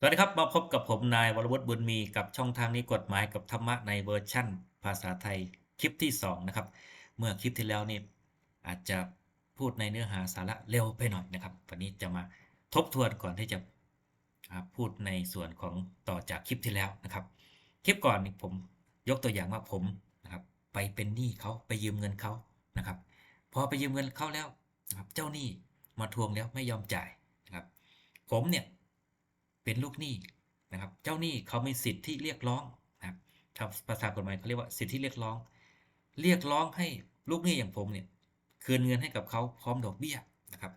สวัสดีครับ มาพบกับผมนายวรวุฒิบุญมีกับช่องทางนี้กฎหมายกับธรรมะในเวอร์ชั่น ภาษาไทยคลิปที่ 2 นะครับ เมื่อคลิปที่แล้วนี่อาจจะพูดในเนื้อหาสาระเร็วไปหน่อยนะครับ วันนี้จะมาทบทวนก่อนที่จะพูดในส่วนของต่อจากคลิปที่แล้วนะครับ คลิปก่อนนี่ผมยกตัวอย่างว่าผมนะครับไปเป็นหนี้เขาไปยืมเงินเขานะครับ พอไปยืมเงินเขาแล้วนะครับเจ้าหนี้มาทวงแล้วไม่ยอมจ่ายนะครับ ผมเนี่ย เป็นลูกหนี้นะครับ เจ้าหนี้เขามีสิทธิ์ที่เรียกร้องนะครับทางภาษากฎหมายเขาเรียกว่าสิทธิเรียกร้อง เรียกร้องให้ลูกหนี้อย่างผมเนี่ยคืนเงินให้กับเขาพร้อมดอกเบี้ยนะครับ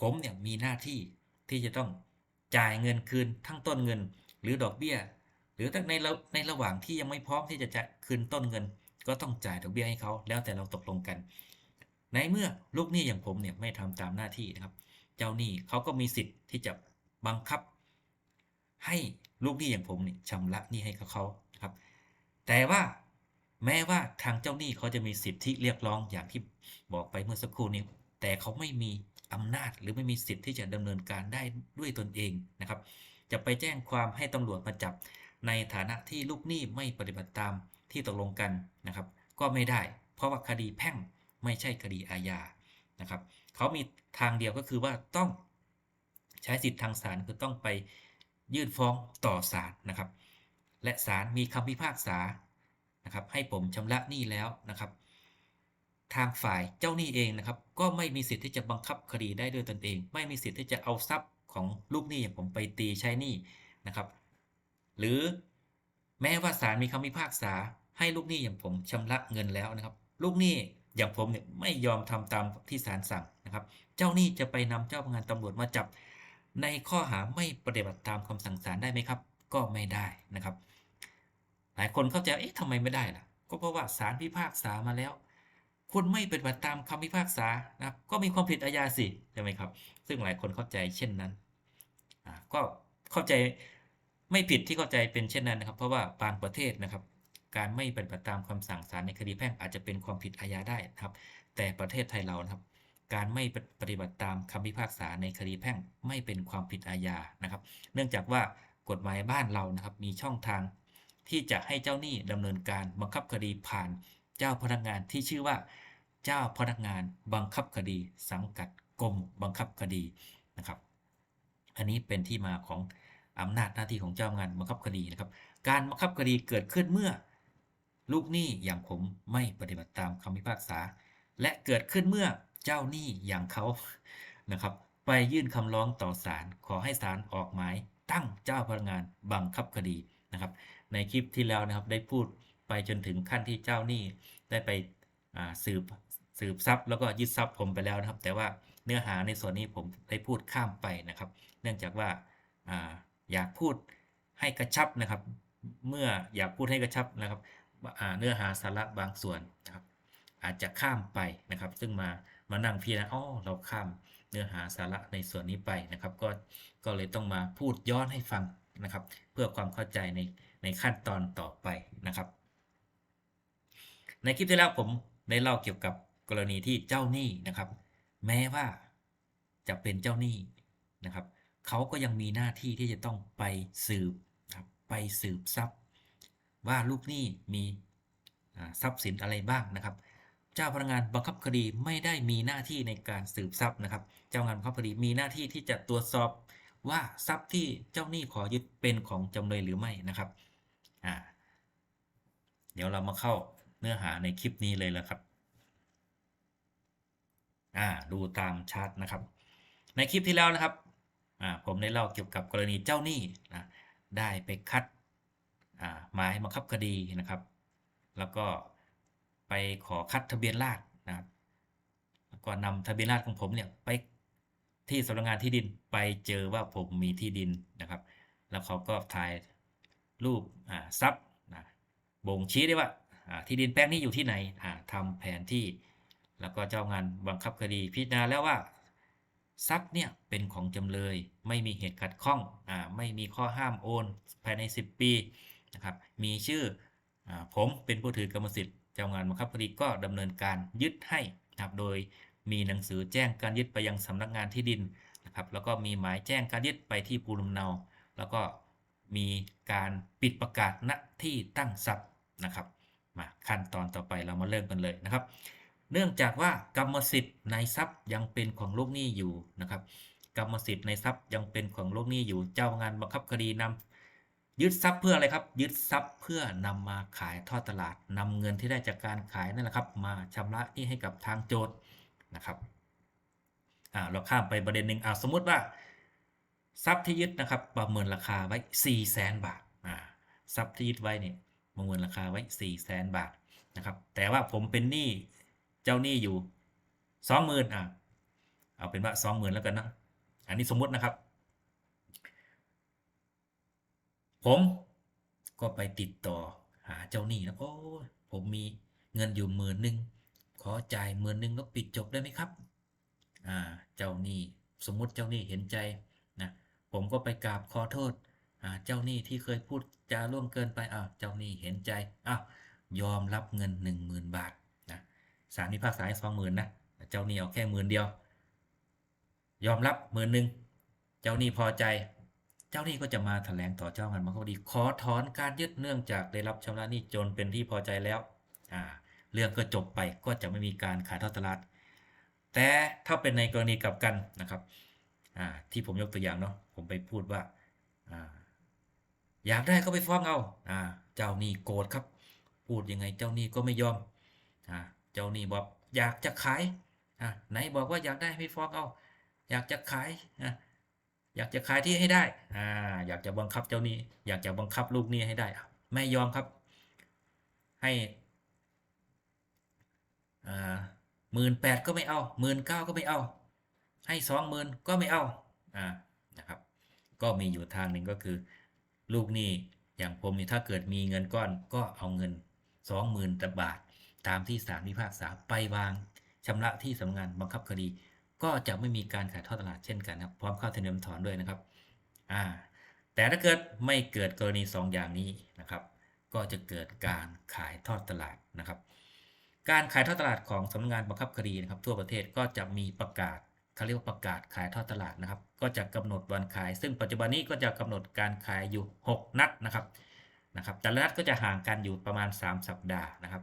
ผมเนี่ยมีหน้าที่ที่จะต้องจ่ายเงินคืนทั้งต้นเงินหรือดอกเบี้ย หรือถ้าในระในระหว่างที่ยังไม่พร้อมที่จะจ่ายคืนต้นเงิน ก็ต้องจ่ายดอกเบี้ยให้เขาแล้วแต่เราตกลงกัน ในเมื่อลูกหนี้อย่างผมเนี่ยไม่ทำตามหน้าที่นะครับ เจ้าหนี้เขาก็มีสิทธิ์ที่จะบังคับ ให้ลูกหนี้อย่างผมนี่ชำระหนี้ให้กับเขาครับ แต่ว่าแม้ว่าทางเจ้าหนี้เขาจะมีสิทธิเรียกร้องอย่างที่บอกไปเมื่อสักครู่นี้ แต่เขาไม่มีอำนาจหรือไม่มีสิทธิ์ที่จะดำเนินการได้ด้วยตนเองนะครับ จะไปแจ้งความให้ตำรวจมาจับ ในฐานะที่ลูกหนี้ไม่ปฏิบัติตามที่ตกลงกันนะครับ ก็ไม่ได้ เพราะว่าคดีแพ่งไม่ใช่คดีอาญานะครับเขามีทางเดียวก็คือว่าต้องใช้สิทธิ์ทางศาลคือต้องไป ยื่นฟ้องต่อศาลนะครับ และศาลมีคำพิพากษานะครับ ให้ผมชำระหนี้แล้วนะครับ ทางฝ่ายเจ้าหนี้เองนะครับ ก็ไม่มีสิทธิ์ที่จะบังคับคดีได้ด้วยตนเอง ไม่มีสิทธิ์ที่จะเอาทรัพย์ของลูกหนี้อย่างผมไปตีใช้หนี้นะครับ หรือแม้ว่าศาลมีคำพิพากษาให้ลูกหนี้อย่างผมชำระเงินแล้วนะครับ ลูกหนี้อย่างผมเนี่ยไม่ยอมทำตามที่ศาลสั่งนะครับ เจ้าหนี้จะไปนำเจ้าพนักงานตำรวจมาจับ ในข้อหาไม่ปฏิบัติตามคำสั่งศาลได้ไหมครับ ก็ไม่ได้นะครับ หลายคนเข้าใจเอ๊ะทำไมไม่ได้ล่ะ ก็เพราะว่าศาลพิพากษามาแล้ว คุณไม่ปฏิบัติตามคำพิพากษานะครับ ก็มีความผิดอาญาสิใช่ไหมครับ ซึ่งหลายคนเข้าใจเช่นนั้นก็เข้าใจไม่ผิดที่เข้าใจเป็นเช่นนั้นนะครับ เพราะว่าบางประเทศนะครับ การไม่ปฏิบัติตามคำสั่งศาลในคดีแพ่งอาจจะเป็นความผิดอาญาได้นะครับ แต่ประเทศไทยเรานะครับ การไม่ปฏิบัติตามคำพิพากษาในคดีแพ่งไม่เป็นความผิดอาญานะครับ เนื่องจากว่ากฎหมายบ้านเรานะครับมีช่องทาง ที่จะให้เจ้าหนี้ดำเนินการบังคับคดีผ่านเจ้าพนักงานที่ชื่อว่า เจ้าพนักงานบังคับคดี สังกัดกรมบังคับคดีนะครับ อันนี้เป็นที่มาของอำนาจหน้าที่ของเจ้างานบังคับคดีนะครับ การบังคับคดีเกิดขึ้นเมื่อ ลูกหนี้อย่างผมไม่ปฏิบัติตามคำพิพากษา และเกิดขึ้นเมื่อ เจ้าหนี้อย่างเขานะครับ ไปยื่นคำร้องต่อศาลขอให้ศาลออกหมายตั้งเจ้าพนักงานบังคับคดีนะครับ ในคลิปที่แล้วนะครับได้พูดไปจนถึงขั้นที่เจ้าหนี้ได้ไปสืบสืบทรัพย์แล้วก็ยึดทรัพย์ผมไปแล้วนะครับ แต่ว่าเนื้อหาในส่วนนี้ผมได้พูดข้ามไปนะครับ เนื่องจากว่าออยากพูดให้กระชับนะครับ เมื่ออยากพูดให้กระชับนะครับเนื้อหาสาระบางส่วนนะครับ อาจจะข้ามไปนะครับ ซึ่งมา มานั่งพิจารณาอ๋อเราข้ามเนื้อหาสาระในส่วนนี้ไปนะครับ ก็ก็เลยต้องมาพูดย้อนให้ฟังนะครับ เพื่อความเข้าใจในในขั้นตอนต่อไปนะครับ ในคลิปที่แล้วผมได้เล่าเกี่ยวกับกรณีที่เจ้าหนี้นะครับ แม้ว่าจะเป็นเจ้าหนี้นะครับ เขาก็ยังมีหน้าที่ที่จะต้องไปสืบนะครับไปสืบทรัพย์ ว่าลูกหนี้มีทรัพย์สินอะไรบ้างนะครับ เจ้าพนักงานบังคับคดีไม่ได้มีหน้าที่ในการสืบทรัพย์นะครับ เจ้างานบังคับคดีมีหน้าที่ที่จะตรวจสอบว่าทรัพย์ที่เจ้าหนี้ขอยึดเป็นของจำเลยหรือไม่นะครับอ่าเดี๋ยวเรามาเข้าเนื้อหาในคลิปนี้เลยแล้วครับอ่าดูตามชาร์ตนะครับ ในคลิปที่แล้วนะครับอ่าผมได้เล่าเกี่ยวกับกรณีเจ้าหนี้นะได้ไปคัดอ่าหมายบังคับคดีนะครับ แล้วก็ ไปขอคัดทะเบียนราษฎรนะครับก็นำทะเบียนราษฎรของผมเนี่ยไปที่สำนักงานที่ดินไปเจอว่าผมมีที่ดินนะครับ แล้วเขาก็ถ่ายรูปทรัพย์นะบ่งชี้ได้ว่าที่ดินแปลงนี้อยู่ที่ไหนอ่าทำแผนที่ แล้วก็เจ้างานบังคับคดีพิจารณาแล้วว่าทรัพย์เนี่ยเป็นของจำเลย ไม่มีเหตุขัดข้องอไม่มีข้อห้ามโอน ภายใน 10 ปีนะครับมีชื่ออผมเป็นผู้ถือกรรมสิทธิ์ เจ้างานบังคับคดีก็ดำเนินการยึดให้นะครับโดยมีหนังสือแจ้งการยึดไปยังสำนักงานที่ดินนะครับแล้วก็มีหมายแจ้งการยึดไปที่ภูมิลำเนา แล้วก็มีการปิดประกาศณที่ตั้งทรัพย์นะครับมาขั้นตอนต่อไปเรามาเริ่มกันเลยนะครับ เนื่องจากว่ากรรมสิทธิ์ในทรัพย์ยังเป็นของลูกหนี้อยู่นะครับกรรมสิทธิ์ในทรัพย์ยังเป็นของลูกหนี้อยู่ เจ้างานบังคับคดีนำ ยึดทรัพย์เพื่ออะไรครับ ยึดทรัพย์เพื่อนำมาขายทอดตลาดนำเงินที่ได้จากการขายนั่นแหละครับ มาชำระหนี้ให้กับทางโจทย์นะครับอ่าเราข้ามไปประเด็นหนึ่งอ่าสมมุติว่า ทรัพย์ที่ยึดนะครับประเมินราคาไว้4 0 0แสนบาทอ่าทรัพย์ที่ยึดไว้เนี่ยประเมินราคาไว้4 0 0แสนบาทนะครับแต่ว่าผมเป็นหนี้เจ้าหนี้อยู่สองหมื่นอะเอาเป็นว่าสองหมื่นแล้วกันนะอันนี้สมมุตินะครับ ผมก็ไปติดต่อหาเจ้าหนี้แล้วโอ้ผมมีเงินอยู่หมื่นหนึ่งขอจ่ายหมื่นหนึ่งแล้วปิดจบได้ไหมครับ อ่า เจ้าหนี้สมมุติเจ้าหนี้เห็นใจนะผมก็ไปกราบขอโทษอ่าเจ้าหนี้ที่เคยพูดจาล่วงเกินไปอ้าวเจ้าหนี้เห็นใจอ้าวยอมรับเงินหนึ่งหมื่นบาทนะศาลพิพากษาให้สองหมื่นนะเจ้าหนี้เอาแค่หมื่นเดียว ยอมรับหมื่นหนึ่งเจ้าหนี้พอใจ เจ้าหนี้ก็จะมาแถลงต่อเจ้างานบังคับคดีขอถอนการยึดเนื่องจากได้รับชำระหนี้จนเป็นที่พอใจแล้วอ่าเรื่องก็จบไปก็จะไม่มีการขายทอดตลาด แต่ถ้าเป็นในกรณีกลับกันนะครับอ่าที่ผมยกตัวอย่างเนาะผมไปพูดว่าอ่าอยากได้ก็ไปฟ้องเอาอ่าเจ้าหนี้โกรธครับ พูดยังไงเจ้าหนี้ก็ไม่ยอมอ่าเจ้าหนี้บอกอยากจะขายอ่าไหนบอกว่าอยากได้ไม่ฟ้องเอา อยากจะขายอะ อยากจะขายที่ให้ได้อ่าอยากจะบังคับเจ้านี้อยากจะบังคับลูกนี้ให้ได้อะไม่ยอมครับ ให้อ่าหมื่นแปดก็ไม่เอาหมื่นเก้าก็ไม่เอา ให้สองหมื่นก็ไม่เอาอ่านะครับ ก็มีอยู่ทางหนึ่งก็คือ ลูกนี้อย่างผมนี่ถ้าเกิดมีเงินก้อนก็เอาเงินสองหมื่นบาท ตามที่ศาลพิพากษาไปวางชำระที่สำนักงานบังคับคดี ก็จะไม่มีการขายทอดตลาดเช่นกันนะครับพร้อมค่าธรรมเนียมถอนด้วยนะครับอ่าแต่ถ้าเกิดไม่เกิดกรณี 2 อย่างนี้นะครับ ก็จะเกิดการขายทอดตลาดนะครับ การขายทอดตลาดของสำนักงานบังคับคดีนะครับ ทั่วประเทศก็จะมีประกาศเขาเรียกว่าประกาศขายทอดตลาดนะครับ ก็จะกำหนดวันขาย ซึ่งปัจจุบันนี้ก็จะกำหนดการขายอยู่ 6 นัดนะครับนะครับแต่ละนัดก็จะห่างกันอยู่ประมาณ 3 สัปดาห์นะครับ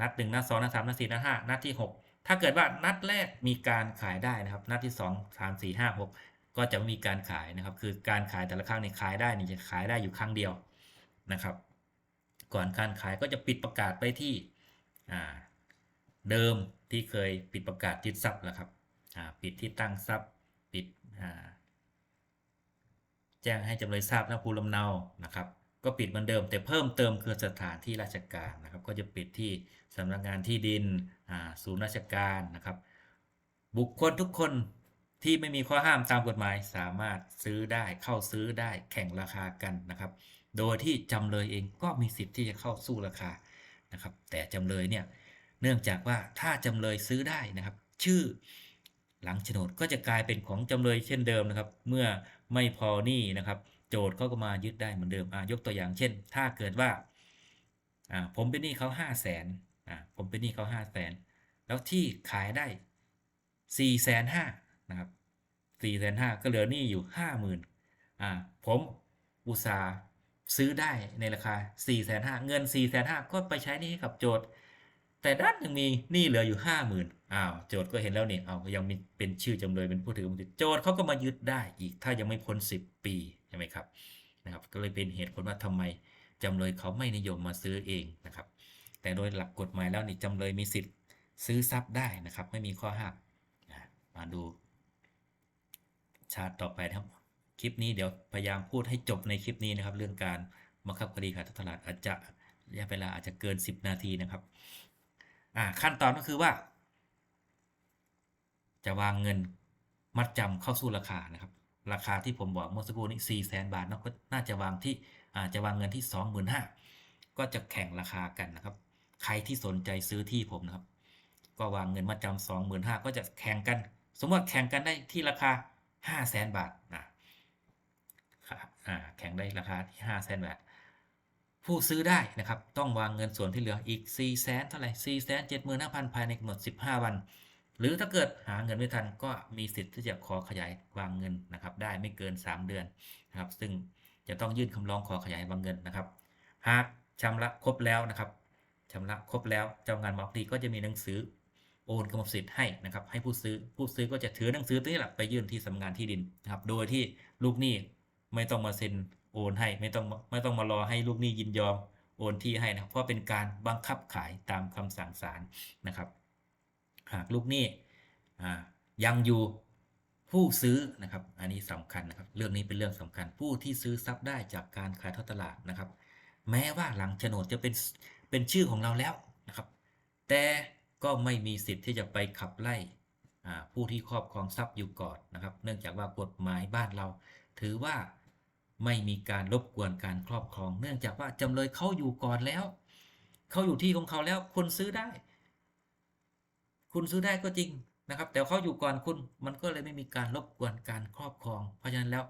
นัดหนึ่งนัดสองนัดสามนัดสี่นัดห้านัดที่ 6 ถ้าเกิดว่านัดแรกมีการขายได้นะครับ นัดที่ 2 3 4 5 6 ก็จะไม่มีการขายนะครับ คือการขายแต่ละครั้งเนี่ยขายได้นี่จะขายได้อยู่ครั้งเดียวนะครับ ก่อนการขายก็จะปิดประกาศไปที่เดิมที่เคยปิดประกาศยึดทรัพย์แล้วครับปิดที่ตั้งทรัพย์ปิดแจ้งให้จำเลยทราบนะภูลำเนานะครับ ก็ปิดเหมือนเดิม แต่เพิ่มเติมคือสถานที่ราชการนะครับ ก็จะปิดที่สำนักงานที่ดินศูนย์ราชการนะครับ บุคคลทุกคนที่ไม่มีข้อห้ามตามกฎหมาย สามารถซื้อได้เข้าซื้อได้แข่งราคากันนะครับ โดยที่จำเลยเองก็มีสิทธิ์ที่จะเข้าสู้ราคานะครับ แต่จำเลยเนี่ยเนื่องจากว่าถ้าจำเลยซื้อได้นะครับ ชื่อหลังโฉนดก็จะกลายเป็นของจำเลยเช่นเดิมนะครับ เมื่อไม่พอหนี้นะครับ โจทย์เขาก็มายึดได้เหมือนเดิมอ่ายกตัวอย่างเช่น ถ้าเกิดว่าอ่าผมเป็นหนี้เขาห้าแสนอ่าผมเป็นหนี้เขาห้าแสนแล้วที่ขายได้สี่แสนห้านะครับสี่แสนห้าก็เหลือหนี้อยู่ห้าหมื่นอ่าผมอุตสาห์ซื้อได้ในราคา4ี่แสนห้าเงิน4ี่แสนห้าก็ไปใช้หนี้กับโจทย์แต่ด้านยังมีหนี้เหลืออยู่ห้าหมื่นอ้าวโจทย์ก็เห็นแล้วนี่เอายังมีเป็นชื่อจำเลยเป็นผู้ถือสิทธิโจทย์เขาก็มายึดได้อีกถ้ายังไม่พ้น10ปี ใช่ไหมครับนะครับ ก็เลยเป็นเหตุผลว่าทำไมจำเลยเขาไม่นิยมมาซื้อเองนะครับ แต่โดยหลักกฎหมายแล้วนี่จำเลยมีสิทธิ์ซื้อทรัพย์ได้นะครับ ไม่มีข้อห้ามนะมาดูชาร์ตต่อไปนะครับคลิปนี้เดี๋ยวพยายามพูดให้จบในคลิปนี้นะครับ เรื่องการบังคับคดีขายทอดตลาดอาจจะระยะเวลาอาจจะเกิน 10 นาทีนะครับอ่าขั้นตอนก็คือว่า จะวางเงินมัดจำเข้าสู่ราคานะครับ ราคาที่ผมบอกเมื่อสักครู่นี้4 0 0แสนบาทเนาะก็น่าจะวางที่อาจะวางเงินที่ 25,000ก็จะแข่งราคากันนะครับ ใครที่สนใจซื้อที่ผมนะครับ ก็วางเงินมัดจำสองหมื่นห้าก็จะแข่งกัน สมมติแข่งกันได้ที่ราคาห้าแสนบาทนะอ่าแข่งได้ราคาที่ห้าแสนบาท ผู้ซื้อได้นะครับ ต้องวางเงินส่วนที่เหลืออีก4ี่แสนเท่าไหร่สี่แสนเจ็ดหมื่นห้าพันภายในกำหนด 15 วัน หรือถ้าเกิดหาเงินไม่ทันก็มีสิทธิ์ที่จะขอขยายวางเงินนะครับ ได้ไม่เกิน 3 เดือนนะครับ ซึ่งจะต้องยื่นคำร้องขอขยายวางเงินนะครับ หากชำระครบแล้วนะครับชำระครบแล้วเจ้างานบางทีก็จะมีหนังสือโอนกรรมสิทธิ์ให้นะครับ ให้ผู้ซื้อผู้ซื้อก็จะถือหนังสือตัวนี้แหละไปยื่นที่สำนักงานที่ดินนะครับ โดยที่ลูกหนี้ไม่ต้องมาเซ็นโอนให้ไม่ต้องไม่ต้องมารอให้ลูกหนี้ยินยอมโอนที่ให้นะเพราะเป็นการบังคับขายตามคำสั่งศาลนะครับ หากลูกหนี้อ่ยังอยู่ผู้ซื้อนะครับ อันนี้สำคัญนะครับ เรื่องนี้เป็นเรื่องสำคัญ ผู้ที่ซื้อทรัพย์ได้จากการขายทอดตลาดนะครับ แม้ว่าหลังโฉนดจะเป็นเป็นชื่อของเราแล้วนะครับ แต่ก็ไม่มีสิทธิ์ที่จะไปขับไล่ผู้ที่ครอบครองทรัพย์อยู่ก่อนนะครับ เนื่องจากว่ากฎหมายบ้านเรา ถือว่าไม่มีการรบกวนการครอบครอง เนื่องจากว่าจำเลยเขาอยู่ก่อนแล้ว เขาอยู่ที่ของเขาแล้วคนซื้อได้ คุณซื้อได้ก็จริงนะครับ แต่เขาอยู่ก่อนคุณมันก็เลยไม่มีการรบกวนการครอบครอง เพราะฉะนั้นแล้ว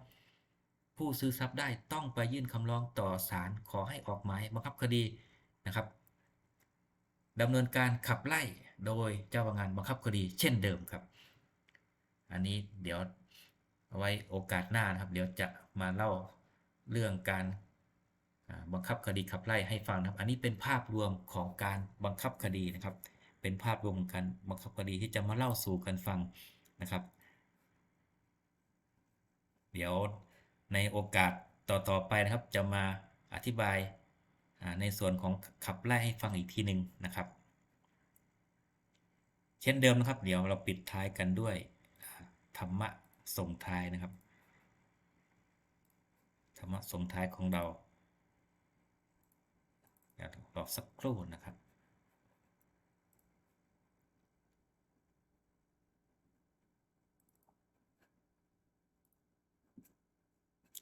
ผู้ซื้อทรัพย์ได้ต้องไปยื่นคำร้องต่อศาลขอให้ออกหมายบังคับคดีนะครับดำเนินการขับไล่โดยเจ้าพนักงานบังคับคดี เช่นเดิมครับ อันนี้เดี๋ยวเอาไว้โอกาสหน้านะครับ เดี๋ยวจะมาเล่าเรื่องการบังคับคดีขับไล่ให้ฟังนะครับ อันนี้เป็นภาพรวมของการบังคับคดีนะครับ เป็นภาพรวมของการบังคับคดีที่จะมาเล่าสู่กันฟังนะครับ เดี๋ยวในโอกาสต่อๆไปนะครับ จะมาอธิบายในส่วนของขับไล่ให้ฟังอีกทีหนึ่งนะครับ เช่นเดิมนะครับ เดี๋ยวเราปิดท้ายกันด้วยธรรมะส่งท้ายนะครับธรรมะส่งท้ายของเราเดี๋ยวรอสักครู่นะครับ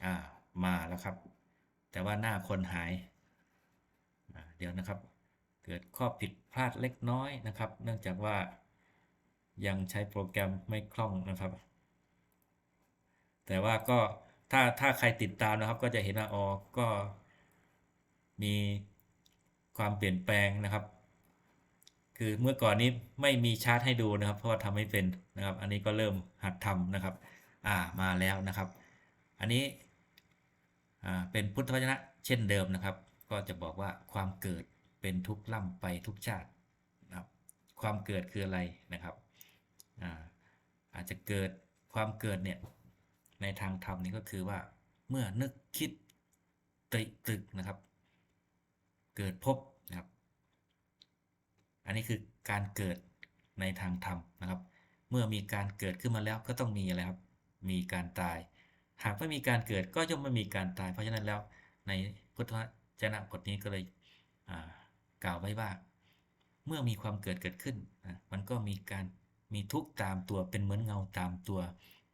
อ่ามาแล้วครับ แต่ว่าหน้าคนหาย เดี๋ยวนะครับ เกิดข้อผิดพลาดเล็กน้อยนะครับ เนื่องจากว่ายังใช้โปรแกรมไม่คล่องนะครับ แต่ว่าก็ถ้าถ้าใครติดตามนะครับ ก็จะเห็นว่าอ๋อก็มีความเปลี่ยนแปลงนะครับ คือเมื่อก่อนนี้ไม่มีชาร์ตให้ดูนะครับ เพราะว่าทำไม่เป็นนะครับ อันนี้ก็เริ่มหัดทำนะครับ อ่ามาแล้วนะครับ อันนี้ เป็นพุทธวจนะเช่นเดิมนะครับ ก็จะบอกว่าความเกิดเป็นทุกข์ล่ำไปทุกชาตินะครับความเกิดคืออะไรนะครับอาอาจจะเกิดความเกิดเนี่ยในทางธรรมนี่ก็คือว่าเมื่อนึกคิดตริตรึกนะครับ เกิดพบนะครับ อันนี้คือการเกิดในทางธรรมนะครับ เมื่อมีการเกิดขึ้นมาแล้วก็ต้องมีอะไรครับ มีการตาย หากไม่มีการเกิดก็ย่อมไม่มีการตาย เพราะฉะนั้นแล้วในพุทธวจนะบทนี้ก็เลยกล่าวไว้ว่า เมื่อมีความเกิดเกิดขึ้นนะมันก็มีการมีทุกข์ตามตัวเป็นเหมือนเงาตามตัว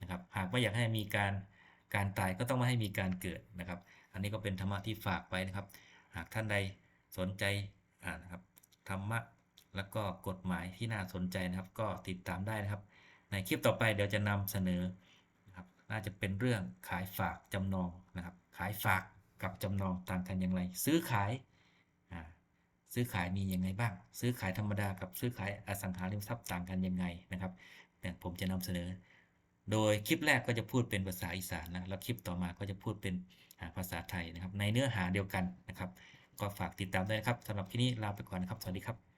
นะครับ หากไม่อยากให้มีการการตายก็ต้องไม่ให้มีการเกิดนะครับ อันนี้ก็เป็นธรรมะที่ฝากไว้นะครับ หากท่านใดสนใจอ่านะครับธรรมะแล้วก็กฎหมายที่น่าสนใจนะครับ ก็ติดตามได้นะครับ ในคลิปต่อไปเดี๋ยวจะนำเสนอ น่าจะเป็นเรื่องขายฝากจำนองนะครับ ขายฝากกับจำนองต่างกันอย่างไร ซื้อขายซื้อขายมียังไงบ้าง ซื้อขายธรรมดากับซื้อขายอสังหาริมทรัพย์ต่างกันยังไงนะครับเนี่ยผมจะนำเสนอ โดยคลิปแรกก็จะพูดเป็นภาษาอีสานนะแล้วคลิปต่อมาก็จะพูดเป็นภาษาไทยนะครับ ในเนื้อหาเดียวกันนะครับ ก็ฝากติดตามด้วยนะครับสำหรับที่นี้ลาไปก่อนนะครับ สวัสดีครับ